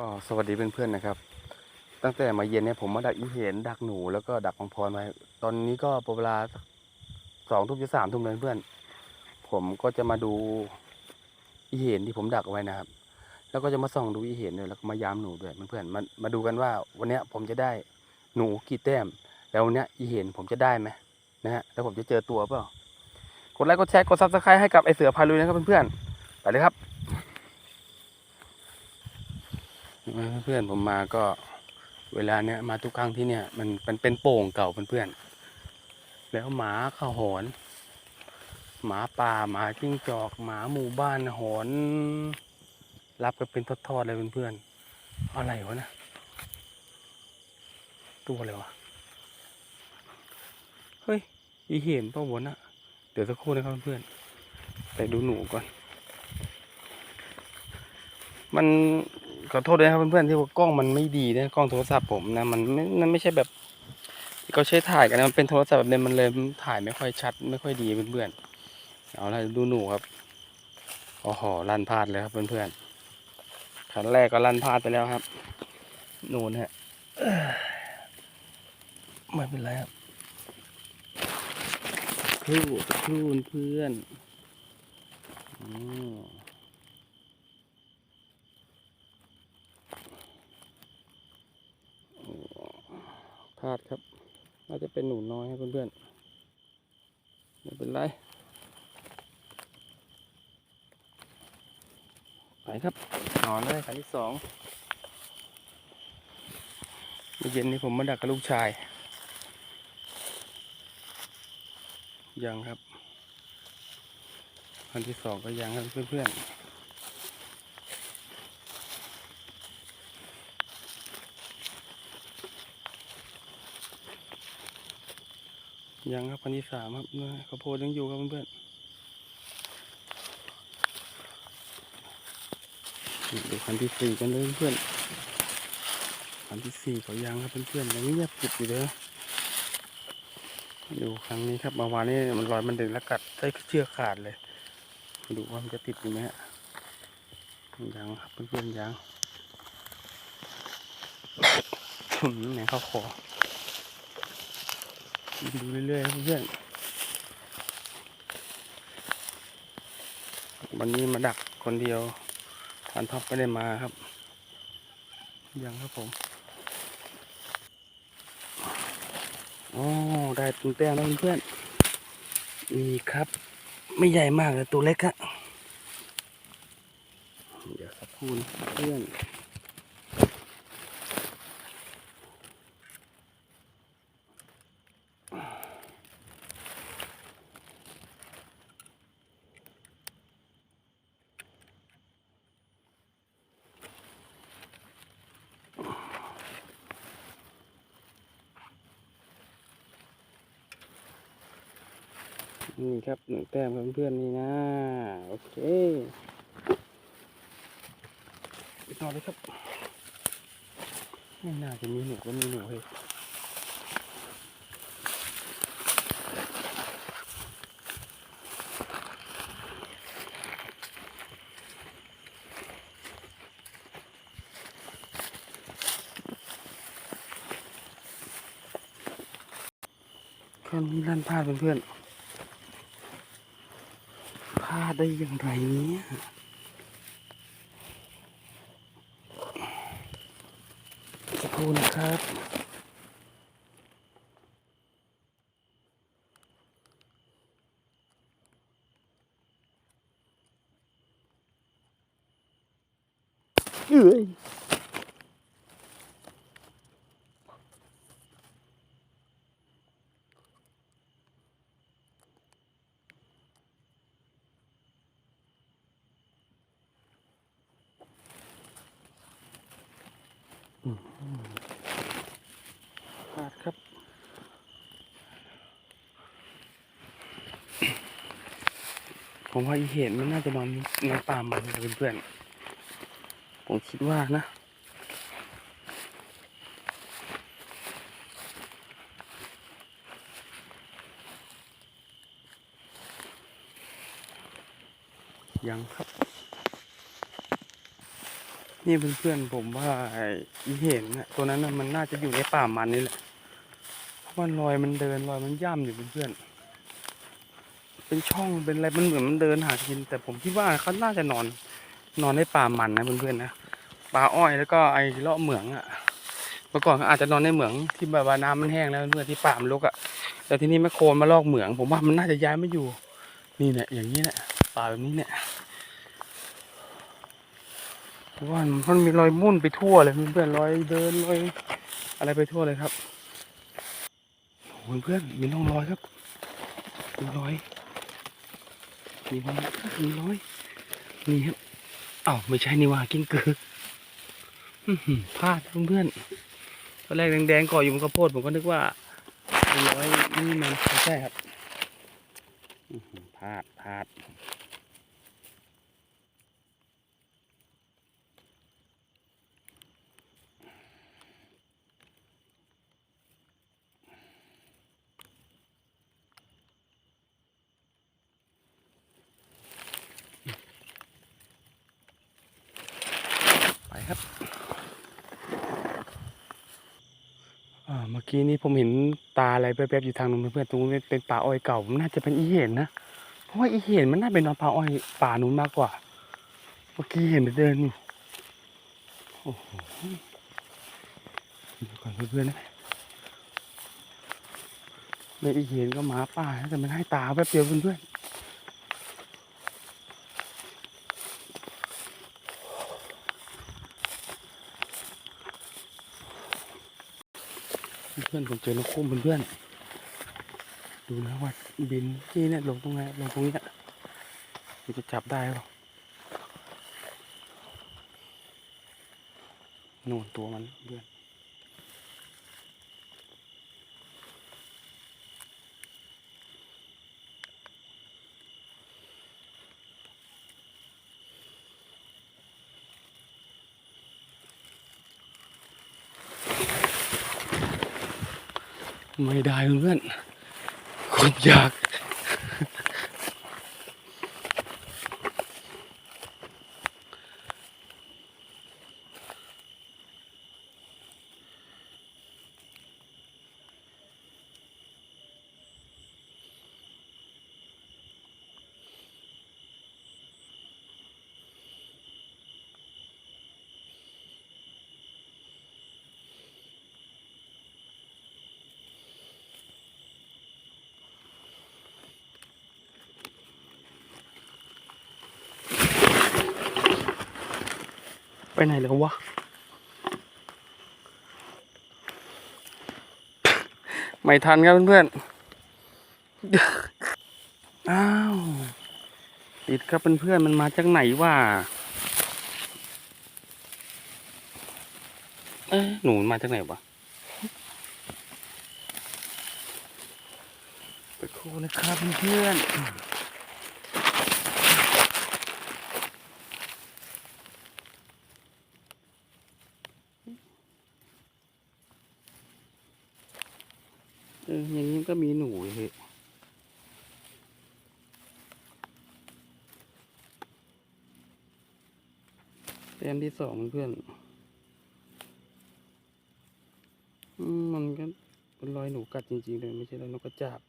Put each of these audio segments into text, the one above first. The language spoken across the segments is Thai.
ก็สวัสดีเพื่อนๆนะครับ ตั้งแต่มาเย็นเนี่ยผมมาดักอีเห็นดักหนูแล้วก็ดักพังพรไว้ตอนนี้ก็เวลาสองทุ่มจะสามทุ่มเลยเพื่อน ผมก็จะมาดูอีเห็นที่ผมดักไว้นะครับ แล้วก็จะมาส่องดูอีเห็นด้วยแล้วก็มายามหนูด้วยเพื่อนๆมามาดูกันว่า วันนี้ผมจะได้หนูกี่แต้ม แล้ววันนี้อีเห็นผมจะได้ไหมนะฮะแล้วผมจะเจอตัวเปล่ากดไลค์กดแชร์กดซับสไครต์ให้กับไอเสือพาลุยนะครับเพื่อนๆไปเลยครับ เพื่อนผมมาก็เวลาเนี้ยมาทุกครั้งที่เนี่ยมันมันเป็นโป่งเก่าเพื่อนๆแล้วหมาข้าหอน หมาป่าหมาจิ้งจอก หมาหมู่บ้านหอนรับกันเป็นทอดๆเลยเพื่อนๆอะไรวะนะตัวอะไรวะเฮ้ยอีเห็นป่าวะนะเดี๋ยวสักครู่นะครับเพื่อนไปดูหนูก่อน มัน ขอโทษด้วยครับเพื่อนๆที่ว่ากล้องมันไม่ดีนะกล้องโทรศัพท์ผมนะมันไม่มันไม่ใช่แบบที่เขาใช้ถ่ายกันนะมันเป็นโทรศัพท์แบบนี้มันเลยถ่ายไม่ค่อยชัด ไม่ค่อยดีเพื่อนๆเอาละดูหนูครับโอ้โหลั่นพลาดเลยครับเพื่อนๆขันแรกก็ลั่นพลาดไปแล้วครับหนูนะฮะไม่เป็นไรครับครู่ครู่เพื่อนอืมาดครับ น่าจะเป็นหนูน้อยครับเพื่อนๆไม่เป็นไร ไปครับนอนเลยคันที่สองเมื่อเย็นนี้ผมมาดักกับลูกชาย ยังครับคันที่สองก็ยังครับเพื่อนๆ ยังครับคันที่สามครับนี่ยข้าวโพดยังอยู่ครับเพื่อนๆดูคันที่สี่กันเลยเพื่อนคันที่สี่ก็ยังครับเพื่อนๆยังเงียบกริบอยู่เลยดูครั้งนี้ครับเมื่อวานนี้มันลอยมันเดึงแล้วกัดได้เชือกขาดเลย ดูว่ามันจะติดอยู่ไหมฮะยังครับเพื่อนๆยังหนเข้าคอ ดูเรื่อยๆเพื่อนวันนี้มาดักคนเดียวทานท็อปไม่ได้มาครับ ยังครับผมโอ้ได้ตุ้งแต้มแล้วเพื่อนนี่ครับ ไม่ใหญ่มากเลยตัวเล็กอะเดี๋ยวสักครู่เพื่อน นี่ครับหนึ่งแต้มเพื่อนๆนี่นะโอเคไปต่อเลยครับไม่น่าจะมีหนูก็มีหนูเฮ้ยคราวนี้ลั่นพลาดเพื่อนๆาได้อย่างไรเนี่ยสักครู่นะครับเอ้ย พลาดครับผมว่าอีเห็นมันน่าจะนอนในป่ามันเพื่อนๆผมคิดว่านะยังครับ นี่เพื่อนๆผมว่าอีเห็นนะตัวนั้นน่ะมันน่าจะอยู่ในป่ามันนี่แหละเพราะว่ารอยมันเดินรอยมันย่ำอยู่เพื่อนๆเป็นช่องเป็นอะไรมันเหมือนมันเดินหากิน แต่ผมคิดว่าเขาน่าจะนอน นอนในป่ามันนะเพื่อนๆนะป่าอ้อยแล้วก็ไอ้เลาะเหมืองอะเมื่อก่อนเขาอาจจะนอนในเหมืองที่แบบว่าน้ำมันแห้งแล้วเพื่อนที่ป่ามันรกอะแต่ที่นี่แม่โคลนมาลอกเหมือง ผมว่ามันน่าจะย้ายมาอยู่ นี่เนี่ยอย่างนี้แหละป่าแบบนี้เนี่ย เพราะว่ามันมีรอยมุ่นไปทั่วเลยเพื่อนรอยเดินรอยอะไรไปทั่วเลยครับโอ้เพื่อนมีร่องรอยครับมีรอยมีรอยมีรอยนี่ครับอ้าวไม่ใช่นี่ว่ากิ้งกือพลาดเพื่อนตอนแรกแดงๆก่ออยู่บนข้าวโพดผมก็นึกว่าเป็นรอยนี่มันไม่ใช่ครับพลาดพลาด ไปครับอ่าเมื่อ กี้นี้ผมเห็นตาอะไรแป๊บๆอยู่ทางนู้นเพื่อนๆตรงนู้นเป็นป่าอ้อยเก่ามันน่าจะเป็นอีเห็นนะเพราะว่าอีเห็นมันน่าเป็นป่าอ้อยป่านู้นมากกว่า เมื่อกี้เห็นเดินอยู่โอ้โหเดี๋ยวก่อนเพื่อนๆนะไม่อีเห็นก็หมาป่าแต่มันให้ตาแป๊บเดียวเพื่อนๆ เพื่อนผมเจอนกคุ้มเพื่อนๆดูนะว่าบินที่เนี่ยลงตรงไหนลงตรงนี้จะจับได้หรอนู่นตัวมันเพื่อน ไม่ได้เพื่อนๆคนอยาก ไปไหนแล้ววะ ไม่ทันครับเพื่อนๆ อ้าว ติดครับเพื่อนๆ มันมาจากไหนวะเอ๊ะหนูมันมาจากไหนวะไปโคนะครับเพื่อนๆ เอออย่างนี้ ก็มีหนูเฮ้แต้มที่สองเพื่อนมมันก็เป็นรอยหนูกัดจริงๆเลย ไม่ใช่รอยนกกระจาบ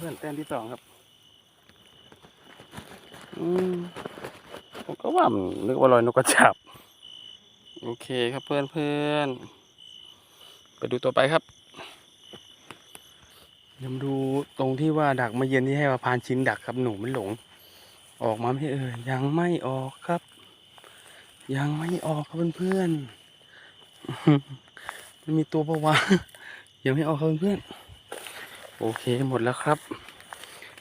เพื่อนแต้มที่สองครับ อืมผมก็ว่ามันนึกว่ารอยนกกระจาบโอเคครับเพื่อนเพื่อนๆไปดูตัวไปครับยวมาดูตรงที่ว่าดักมาเย็นที่ให้มาพานชิ้นดักครับหนูมันหลง ออกมาไม่เอ่ยยังไม่ออกครับ ยังไม่ออกครับเพื่อนๆมันมีตัวปะวะยังไม่เอาครับเพื่อน โอเคหมดแล้วครับ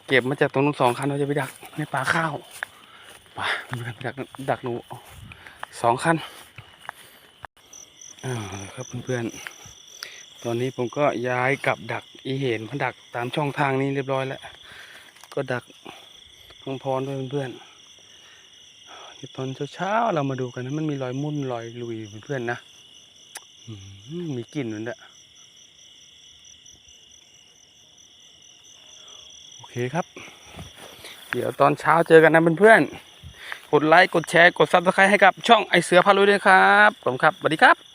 เก็บมาจากตรงนู้นสองคันเราจะไปดักในป่าข้าวป่าเพื่อนไปดักดักหนูสองคันอ่าครับเพื่อนๆ ตอนนี้ผมก็ย้ายกลับดักอีเห็นมาดักตามช่องทางนี้เรียบร้อยแล้ว ก็ดักพังพรด้วยเพื่อนๆตอนเช้าๆเรามาดูกันนะมันมีรอยมุ่นรอยลุยเพื่อนๆนะมีกลิ่นเหมันเด้อ เคครับ เดี๋ยวตอนเช้าเจอกันนะเพื่อนๆกดไลค์ กดแชร์ กดซับสไครต์ให้กับช่องไอเสือพาลุยด้วยครับผมครับสวัสดีครับ